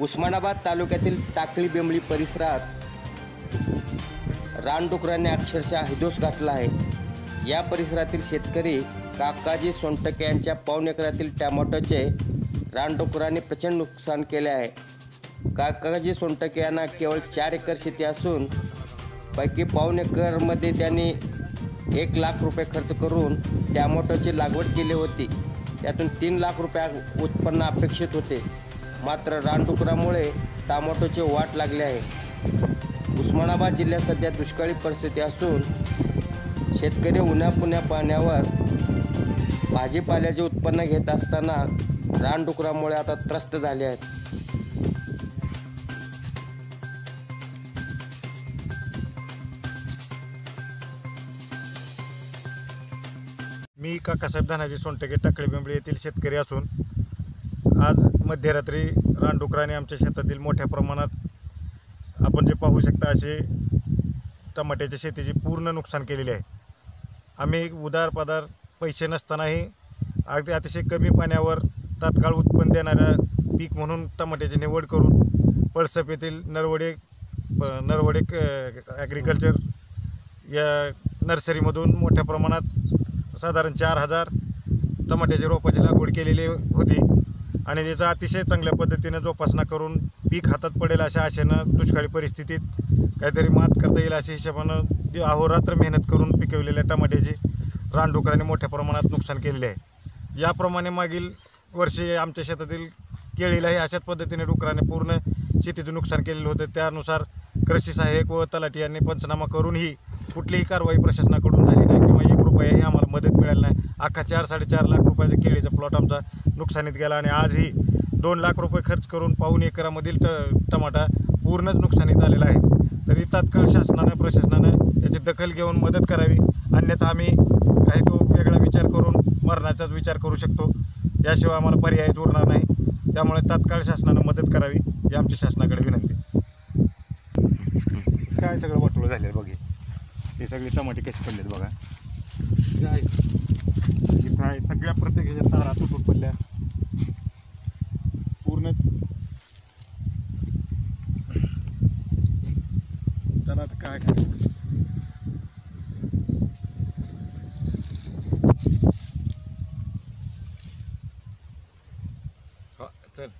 उस्मानाबाद तालुक्यातील टाकळी बेंबळी परिसरात रानडुकरांनी अक्षरशः हिदोस घातला आहे. या परिसरातील शेतकरी काकाजी सोनटके यांच्या पाऊण एकरातील टॅमॅटोचे रानडुकरांनी प्रचंड नुकसान केले आहे. काकाजी सोनटके यांना केवळ चार एकर शेती असून पैकी पाऊण एकरमध्ये त्यांनी एक लाख रुपये खर्च करून टॅमॅटोची लागवड केली होती. त्यातून तीन लाख रुपये उत्पन्न अपेक्षित होते. मात्र रानडुकरामुळे टमाटोचे वाट लागले आहे. उस्मानाबाद जिल्ह्यात सध्या दुष्काळी परिस्थिती असून शेतकरी उन्हा पुण्या पाण्यावर भाजीपाल्याचे उत्पन्न घेत असताना रानडुकरामुळे आता त्रस्त झाले आहेत. मी काकासाहेब धनाजी सोनटके टाकळी बेंबळी येथील शेतकरी असून मध्यरात्री रानडुकराने आमच्या शेतातील मोठ्या प्रमाणात आपण जे पाहू शकता असे टमाट्याच्या शेतीचे पूर्ण नुकसान केलेले आहे. आम्ही उदार पदार पैसे नसतानाही अगदी अतिशय कमी पाण्यावर तात्काळ उत्पन्न देणाऱ्या पीक म्हणून टमाट्याची निवड करून पळसप येथील नरवडे प- नरवडे ॲग्रिकल्चर या नर्सरीमधून मोठ्या प्रमाणात साधारण चार हजार टमाट्याच्या रोपाची लागवड केलेली होती. आणि त्याचा अतिशय चांगल्या पद्धतीनं जोपासना करून पीक हातात पडेल अशा आशेनं दुष्काळी परिस्थितीत काहीतरी मात करता येईल अशा हिशोबानं अहोरात्र मेहनत करून पिकवलेल्या टमाट्याची रानडुकराने मोठ्या प्रमाणात नुकसान केलेले आहे. याप्रमाणे मागील वर्षी आमच्या शेतातील केळीलाही अशाच पद्धतीने डुकराने पूर्ण शेतीचं नुकसान केलेलं होतं. त्यानुसार कृषी सहाय्यक व तलाठी यांनी पंचनामा करूनही कुठलीही कारवाई प्रशासनाकडून झाली नाही किंवा एक रुपयाही आम्हाला मदत मिळाली नाही. अख्खा चार साडेचार लाख रुपयाचा केळीचा प्लॉट आमचा नुकसानीत गेला आणि आजही दोन लाख रुपये खर्च करून पाऊन एकरामधील ट टमाटा पूर्णच नुकसानीत आलेला आहे. तरी तात्काळ शासनानं प्रशासनानं याची दखल घेऊन मदत करावी. अन्यथा आम्ही काही तो वेगळा विचार करून मरणाचाच विचार करू शकतो. याशिवाय आम्हाला पर्यायच उरणार नाही. त्यामुळे तात्काळ शासनानं मदत करावी ही आमची शासनाकडे विनंती. काय सगळं वाटोळं झालेलं बघे हे. सगळे टमाटे कसे पडलेत बघा. इथं आहे सगळ्या प्रत्येक ह्याच्या तारा तुटून पडल्या. पूर्णच चला आता काय करायचं हा, चल